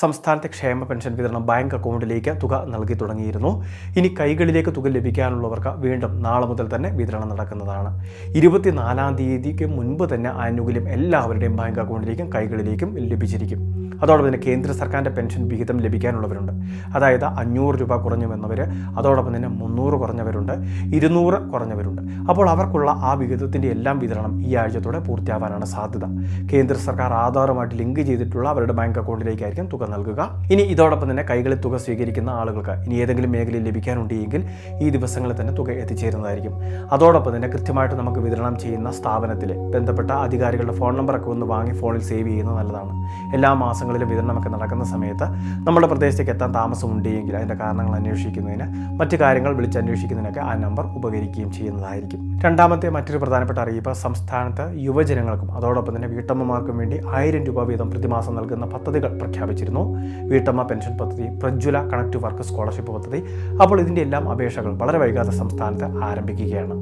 സംസ്ഥാനത്തെ ക്ഷേമ പെൻഷൻ വിതരണം ബാങ്ക് അക്കൗണ്ടിലേക്ക് തുക നൽകി തുടങ്ങിയിരുന്നു. ഇനി കൈകളിലേക്ക് തുക ലഭിക്കാനുള്ളവർക്ക് വീണ്ടും നാളെ മുതൽ തന്നെ വിതരണം നടക്കുന്നതാണ്. ഇരുപത്തിനാലാം തീയതിക്ക് മുൻപ് തന്നെ ആനുകൂല്യം എല്ലാവരുടെയും ബാങ്ക് അക്കൗണ്ടിലേക്കും കൈകളിലേക്കും ലഭിച്ചിരിക്കും. അതോടൊപ്പം തന്നെ കേന്ദ്ര സർക്കാരിന്റെ പെൻഷൻ വിഹിതം ലഭിക്കാനുള്ളവരുണ്ട്. അതായത് അഞ്ഞൂറ് രൂപ കുറഞ്ഞു വന്നവർ അതോടൊപ്പം തന്നെ മുന്നൂറ് കുറഞ്ഞവരുണ്ട് ഇരുന്നൂറ് കുറഞ്ഞവരുണ്ട്. അപ്പോൾ അവർക്കുള്ള ആ വിഹിതത്തിന്റെ എല്ലാം വിതരണം ഈ ആഴ്ചത്തോടെ പൂർത്തിയാവാനാണ് സാധ്യത. കേന്ദ്ര സർക്കാർ ആധാറുമായിട്ട് ലിങ്ക് ചെയ്തിട്ടുള്ള അവരുടെ ബാങ്ക് അക്കൗണ്ടിലേക്കായിരിക്കും തുക നൽകുക. ഇനി ഇതോടൊപ്പം തന്നെ കൈകളിൽ തുക സ്വീകരിക്കുന്ന ആളുകൾക്ക് ഇനി ഏതെങ്കിലും മേഖലയിൽ ലഭിക്കാനുണ്ടെങ്കിൽ ഈ ദിവസങ്ങളിൽ തന്നെ തുക എത്തിച്ചേരുന്നതായിരിക്കും. അതോടൊപ്പം തന്നെ കൃത്യമായിട്ട് നമുക്ക് വിതരണം ചെയ്യുന്ന സ്ഥാപനത്തിലെ ബന്ധപ്പെട്ട അധികാരികളുടെ ഫോൺ നമ്പറൊക്കെ ഒന്ന് വാങ്ങി ഫോണിൽ സേവ് ചെയ്യുന്നത് നല്ലതാണ്. എല്ലാ മാസങ്ങളിലും വിതരണമൊക്കെ നടക്കുന്ന സമയത്ത് നമ്മുടെ പ്രദേശത്തേക്ക് എത്താൻ താമസമുണ്ടെങ്കിൽ അതിന്റെ കാരണങ്ങൾ അന്വേഷിക്കുന്നതിന് മറ്റു കാര്യങ്ങൾ വിളിച്ചന്വേഷിക്കുന്നതിനൊക്കെ ആ നമ്പർ ഉപകരിക്കുകയും ചെയ്യുന്നതായിരിക്കും. രണ്ടാമത്തെ മറ്റൊരു പ്രധാനപ്പെട്ട അറിയിപ്പ് സംസ്ഥാനത്ത് യുവജനങ്ങൾക്കും അതോടൊപ്പം തന്നെ വീട്ടമ്മമാർക്കും വേണ്ടി ആയിരം രൂപ വീതം പ്രതിമാസം നൽകുന്ന പദ്ധതികൾ പ്രഖ്യാപിച്ചിരുന്നു. വീട്ടമ്മ പെൻഷൻ പദ്ധതി പ്രജ്വല കണക്ട് വർക്ക് സ്കോളർഷിപ്പ് പദ്ധതി അപ്പോൾ ഇതിന്റെ എല്ലാം അപേക്ഷകൾ വളരെ വൈകാതെ സംസ്ഥാനത്ത് ആരംഭിക്കുകയാണ്.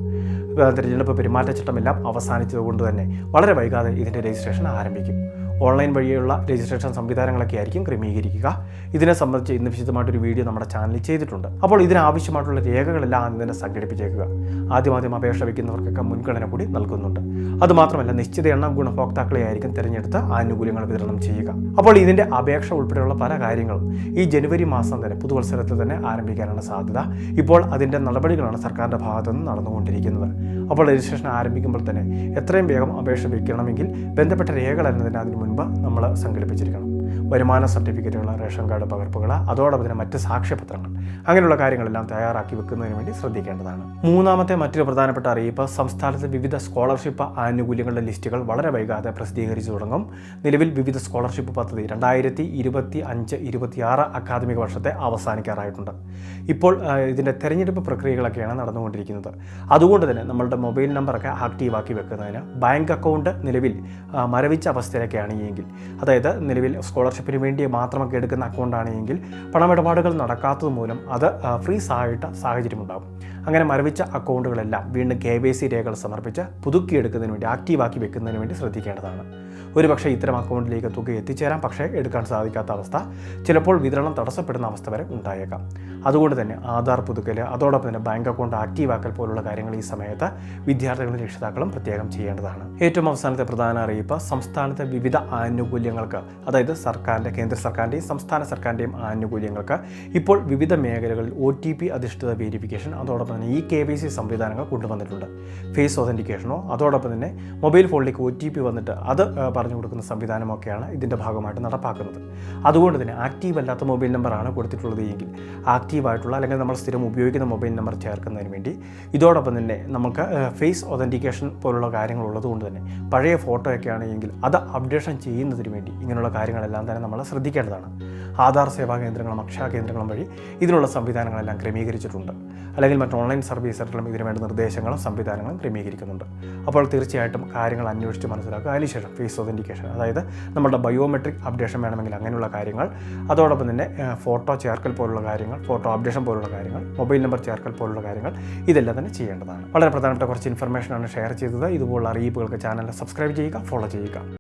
തിരഞ്ഞെടുപ്പ് പെരുമാറ്റച്ചട്ടമെല്ലാം അവസാനിച്ചതുകൊണ്ട് തന്നെ വളരെ വൈകാതെ ഇതിന്റെ രജിസ്ട്രേഷൻ ആരംഭിക്കും. ഓൺലൈൻ വഴിയുള്ള രജിസ്ട്രേഷൻ സംവിധാനങ്ങളൊക്കെ ആയിരിക്കും ക്രമീകരിക്കുക. ഇതിനെ സംബന്ധിച്ച് ഇന്ന് വിശദമായിട്ടൊരു വീഡിയോ നമ്മുടെ ചാനലിൽ ചെയ്തിട്ടുണ്ട്. അപ്പോൾ ഇതിനാവശ്യമായിട്ടുള്ള രേഖകളെല്ലാം ആദ്യം തന്നെ സംഘടിപ്പിച്ചേക്കുക. ആദ്യം ആദ്യം അപേക്ഷ വയ്ക്കുന്നവർക്കൊക്കെ മുൻഗണന കൂടി നൽകുന്നുണ്ട്. അതുമാത്രമല്ല നിശ്ചിത എണ്ണം ഗുണഭോക്താക്കളെ ആയിരിക്കും തിരഞ്ഞെടുത്ത് ആനുകൂല്യങ്ങൾ വിതരണം ചെയ്യുക. അപ്പോൾ ഇതിന്റെ അപേക്ഷ ഉൾപ്പെടെയുള്ള പല കാര്യങ്ങളും ഈ ജനുവരി മാസം തന്നെ പുതുവത്സരത്തിൽ തന്നെ ആരംഭിക്കാനാണ് സാധ്യത. ഇപ്പോൾ അതിന്റെ നടപടികളാണ് സർക്കാരിന്റെ ഭാഗത്തുനിന്ന് നടന്നുകൊണ്ടിരിക്കുന്നത്. അപ്പോൾ രജിസ്ട്രേഷൻ ആരംഭിക്കുമ്പോൾ തന്നെ എത്രയും വേഗം അപേക്ഷ വയ്ക്കണമെങ്കിൽ ബന്ധപ്പെട്ട രേഖകൾ എന്നതിന് അതിന് മുൻപ് നമ്മൾ സംഘടിപ്പിച്ചിരിക്കണം. വരുമാന സർട്ടിഫിക്കറ്റുകൾ റേഷൻ കാർഡ് പകർപ്പുകൾ അതോടൊപ്പം തന്നെ മറ്റ് സാക്ഷ്യപത്രങ്ങൾ. അങ്ങനെയുള്ള കാര്യങ്ങളെല്ലാം തയ്യാറാക്കി വെക്കുന്നതിന് വേണ്ടി ശ്രദ്ധിക്കേണ്ടതാണ്. മൂന്നാമത്തെ മറ്റൊരു പ്രധാനപ്പെട്ട അറിയിപ്പ് സംസ്ഥാനത്ത് വിവിധ സ്കോളർഷിപ്പ് ആനുകൂല്യങ്ങളുടെ ലിസ്റ്റുകൾ വളരെ വൈകാതെ പ്രസിദ്ധീകരിച്ചു തുടങ്ങും. നിലവിൽ വിവിധ സ്കോളർഷിപ്പ് പദ്ധതി രണ്ടായിരത്തി ഇരുപത്തി അഞ്ച് ഇരുപത്തിയാറ് അക്കാദമിക വർഷത്തെ അവസാനിക്കാറായിട്ടുണ്ട്. ഇപ്പോൾ ഇതിന്റെ തെരഞ്ഞെടുപ്പ് പ്രക്രിയകളൊക്കെയാണ് നടന്നുകൊണ്ടിരിക്കുന്നത്. അതുകൊണ്ട് തന്നെ നമ്മളുടെ മൊബൈൽ നമ്പറൊക്കെ ആക്റ്റീവാക്കി വെക്കുന്നതിന് ബാങ്ക് അക്കൗണ്ട് നിലവിൽ മരവിച്ച അവസ്ഥയിലൊക്കെയാണ് എങ്കിൽ അതായത് നിലവിൽ സ്കോളർഷിപ്പിന് വേണ്ടി മാത്രമൊക്കെ എടുക്കുന്ന അക്കൗണ്ടാണ് എങ്കിൽ പണമിടപാടുകൾ നടക്കാത്തത് മൂലം അത് ഫ്രീസ് ആയിട്ട് സാഹചര്യമുണ്ടാകും. അങ്ങനെ മരവിച്ച അക്കൗണ്ടുകളെല്ലാം വീണ്ടും കെ വൈ സി രേഖകൾ സമർപ്പിച്ച് പുതുക്കിയെടുക്കുന്നതിന് വേണ്ടി ആക്റ്റീവാക്കി വെക്കുന്നതിന് വേണ്ടി ശ്രദ്ധിക്കേണ്ടതാണ്. ഒരുപക്ഷെ ഇത്തരം അക്കൗണ്ടിലേക്ക് തുക എത്തിച്ചേരാം. പക്ഷേ എടുക്കാൻ സാധിക്കാത്ത അവസ്ഥ ചിലപ്പോൾ വിതരണം തടസ്സപ്പെടുന്ന അവസ്ഥ വരെ ഉണ്ടായേക്കാം. അതുകൊണ്ട് തന്നെ ആധാർ പുതുക്കൽ അതോടൊപ്പം തന്നെ ബാങ്ക് അക്കൗണ്ട് ആക്റ്റീവാക്കൽ പോലുള്ള കാര്യങ്ങൾ ഈ സമയത്ത് വിദ്യാർത്ഥികളും രക്ഷിതാക്കളും പ്രത്യേകം ചെയ്യേണ്ടതാണ്. ഏറ്റവും അവസാനത്തെ പ്രധാന അറിയിപ്പ് സംസ്ഥാനത്തെ വിവിധ ആനുകൂല്യങ്ങൾക്ക് അതായത് സർക്കാരിന്റെ കേന്ദ്ര സർക്കാരിന്റെയും സംസ്ഥാന സർക്കാരിന്റെയും ആനുകൂല്യങ്ങൾക്ക് ഇപ്പോൾ വിവിധ മേഖലകളിൽ ഒ ടി പി അധിഷ്ഠിത വെരിഫിക്കേഷൻ അതോടൊപ്പം തന്നെ ഈ കെ വൈ സി സംവിധാനങ്ങൾ കൊണ്ടുവന്നിട്ടുണ്ട്. ഫേസ് ഒതന്റിക്കേഷനോ അതോടൊപ്പം തന്നെ മൊബൈൽ ഫോണിലേക്ക് ഒ ടി പി വന്നിട്ട് അത് പറഞ്ഞു കൊടുക്കുന്ന സംവിധാനമൊക്കെയാണ് ഇതിന്റെ ഭാഗമായിട്ട് നടപ്പാക്കുന്നത്. അതുകൊണ്ട് തന്നെ ആക്റ്റീവ് അല്ലാത്ത മൊബൈൽ നമ്പറാണ് കൊടുത്തിട്ടുള്ളത് എങ്കിൽ ആക്റ്റീവായിട്ടുള്ള അല്ലെങ്കിൽ നമ്മൾ സ്ഥിരം ഉപയോഗിക്കുന്ന മൊബൈൽ നമ്പർ ചേർക്കുന്നതിന് വേണ്ടി ഇതോടൊപ്പം തന്നെ നമുക്ക് ഫേസ് ഒതന്റിക്കേഷൻ പോലുള്ള കാര്യങ്ങൾ ഉള്ളതുകൊണ്ട് തന്നെ പഴയ ഫോട്ടോ ഒക്കെ ആണെങ്കിൽ അത് അപ്ഡേഷൻ ചെയ്യുന്നതിന് വേണ്ടി ഇങ്ങനെയുള്ള കാര്യങ്ങളെല്ലാം തന്നെ നമ്മൾ ശ്രദ്ധിക്കേണ്ടതാണ്. ആധാർ സേവാ കേന്ദ്രങ്ങളും അക്ഷയ കേന്ദ്രങ്ങളും വഴി ഇതിനുള്ള സംവിധാനങ്ങളെല്ലാം ക്രമീകരിച്ചിട്ടുണ്ട്. അല്ലെങ്കിൽ മറ്റ് ഓൺലൈൻ സർവീസ് സെന്ററിലും ഇതിനു വേണ്ട നിർദ്ദേശങ്ങളും സംവിധാനങ്ങളും ക്രമീകരിക്കുന്നുണ്ട്. അപ്പോൾ തീർച്ചയായിട്ടും കാര്യങ്ങൾ അന്വേഷിച്ച് മനസ്സിലാക്കുക. അതിനുശേഷം ഫേസ് ഒതന്റിക്കേഷൻ അതായത് നമ്മുടെ ബയോമെട്രിക് അപ്ഡേഷൻ വേണമെങ്കിൽ അങ്ങനെയുള്ള കാര്യങ്ങൾ അതോടൊപ്പം തന്നെ ഫോട്ടോ ചേർക്കൽ പോലുള്ള കാര്യങ്ങൾ ഫോട്ടോ അപ്ഡേഷൻ പോലുള്ള കാര്യങ്ങൾ മൊബൈൽ നമ്പർ ചേർക്കൽ പോലുള്ള കാര്യങ്ങൾ ഇതെല്ലാം തന്നെ ചെയ്യേണ്ടതാണ്. വളരെ പ്രധാനപ്പെട്ട കുറച്ച് ഇൻഫർമേഷനാണ് ഷെയർ ചെയ്തത്. ഇതുപോലുള്ള അറിയിപ്പുകൾക്ക് ചാനൽ സബ്സ്ക്രൈബ് ചെയ്യുക ഫോളോ ചെയ്യുക.